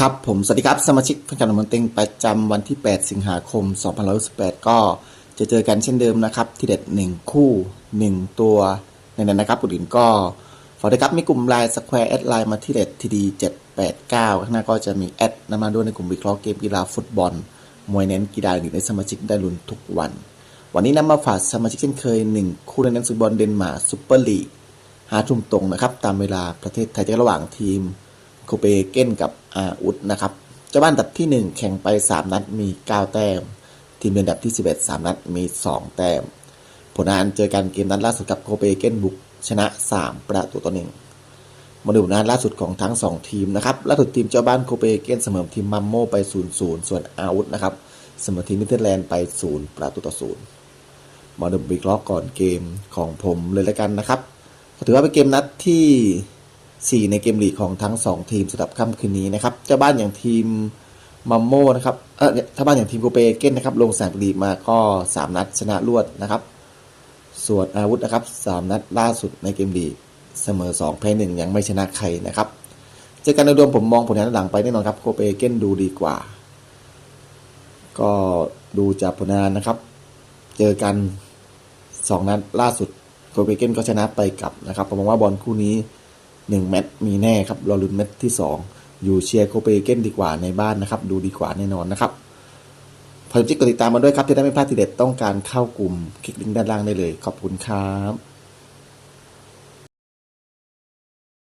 ครับผมสวัสดีครับสมาชิกพันการมันเต็งประจำวันที่ 8 สิงหาคม2518ก็จะเจอกันเช่นเดิมนะครับ ที่เด็ด 1 คู่ 1 ตัวในนั้นนะครับอุดินก็ฝากด้วยครับมีกลุ่มไลน์สแควร์แอดไลน์มาที่เด็ดทีดี789 ข้างหน้าก็จะมีแอดนำมาด้วยในกลุ่มวิเคราะห์เกมกีฬาฟุตบอล มวยเน้นกีฬาอื่นในสมาชิกได้ลุ้นทุกวัน วันนี้นำมาฝากสมาชิกเช่นเคย 1 คู่ในนั้นฟุตบอลเดนมาร์กซูเปอร์ลีกหาทุ่มตรงนะครับตามเวลาประเทศไทยจะระหว่างทีม คเปนเกนกับอาอุดนะครับเจ้าบ้านอัดับที่ 1 แข่งไป 3 นัดมี 9 แต้ม ทีมเยือนอันดับที่ 11 3 นัดมี 2 แต้ม ผลงานเจอกันเกมนัดล่าสุดกับโคเปนเกนบุกชนะ 3 ประตูต่อหนึ่งมาดูผลงานล่าสุดของทั้ง 2 ทีมนะครับล่าสุดทีมเจ้าบ้านโคเปนเกนเสมอทีมมัมโมไป 0-0 ส่วนอาอุดนะครับเสมอทีมมิเตอร์แลนด์ไป 0 ประตูต่อ 0 มาดูวิเคราะห์ก่อนเกมของผมเลยแล้วกันนะครับถือว่าเป็นเกมนัดที่ 4 ในเกมลีกของทั้ง 2 ทีมสำหรับค่ำคืนนี้นะครับเจ้าบ้านอย่างทีมมัมโมนะครับเออเจ้าบ้านอย่างทีมโกเปเก้นนะครับลงสนามลีกมาก็ 3 นัดชนะรวดนะครับ ส่วนอาวุธนะครับ 3 นัดล่าสุดในเกมลีกเสมอ 2 แพ้ 1 ยังไม่ชนะใครนะครับเจอกันในรวมผมมองผลงานหลังไปแน่นอนครับโคเปเก้นดูดีกว่า ก็ดูจากผลงานนะครับ เจอกัน 2 นัดล่าสุดโคเปเก้นก็ชนะไปกลับนะครับผมมองว่าบอลคู่นี้ 1 แมตช์มีแน่ครับรอลุ้นแมตช์ที่ 2 อยู่เชียร์โคเปเกนดีกว่าในบ้านนะครับ ดูดีกว่าแน่นอนนะครับพอจิกกดติดตามมาด้วยครับจะได้ไม่พลาดทีเด็ดต้องการเข้ากลุ่มคลิกลิงก์ด้านล่างได้เลย ขอบคุณครับ